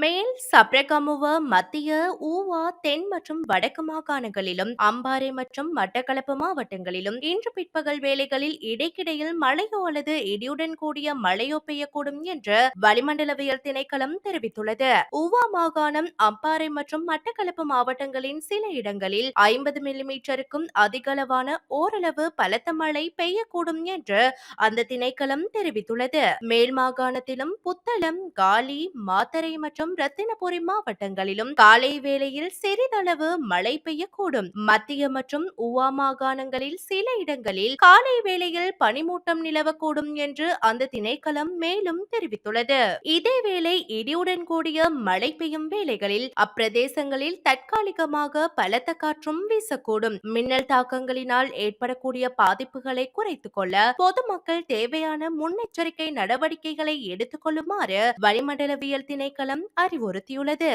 மேல் சப்ரகமுவ மத்திய ஊவா தென் மற்றும் வடக்கு மாகாணங்களிலும் அம்பாறை மற்றும் மட்டக்களப்பு மாவட்டங்களிலும் இன்று பிற்பகல் வேளைகளில் இடைக்கிடையில் மழையோ அல்லது இடியுடன் கூடிய மழையோ பெய்யக்கூடும் என்று வளிமண்டலவியல் திணைக்களம் தெரிவித்துள்ளது. ஊவா மாகாணம் அம்பாறை மற்றும் மட்டக்களப்பு மாவட்டங்களின் சில இடங்களில் ஐம்பது மில்லிமீட்டருக்கும் அதிகளவான ஓரளவு பலத்த மழை பெய்யக்கூடும் என்று அந்த திணைக்களம் தெரிவித்துள்ளது. மேல் மாகாணத்திலும் புத்தளம் காலி மாத்தரை மற்றும் மற்றும் ரத்தினபுரி மாவட்டங்களிலும் காலை வேளையில் சிறிதளவு மழை பெய்யக்கூடும். மத்திய மற்றும் உவா மாகாணங்களில் சில இடங்களில் காலை வேளையில் பனிமூட்டம் நிலவக்கூடும் என்று அந்த திணைக்களம் மேலும் தெரிவித்துள்ளது. இதேவேளை இடியுடன் கூடிய மழை பெய்யும் வேளைகளில் அப்பிரதேசங்களில் தற்காலிகமாக பலத்த காற்றும் வீசக்கூடும். மின்னல் தாக்கங்களினால் ஏற்படக்கூடிய பாதிப்புகளை குறைத்துக் கொள்ள பொதுமக்கள் தேவையான முன்னெச்சரிக்கை நடவடிக்கைகளை எடுத்துக் கொள்ளுமாறு வளிமண்டலவியல் திணைக்களம் அறிவுறுத்தியுள்ளது.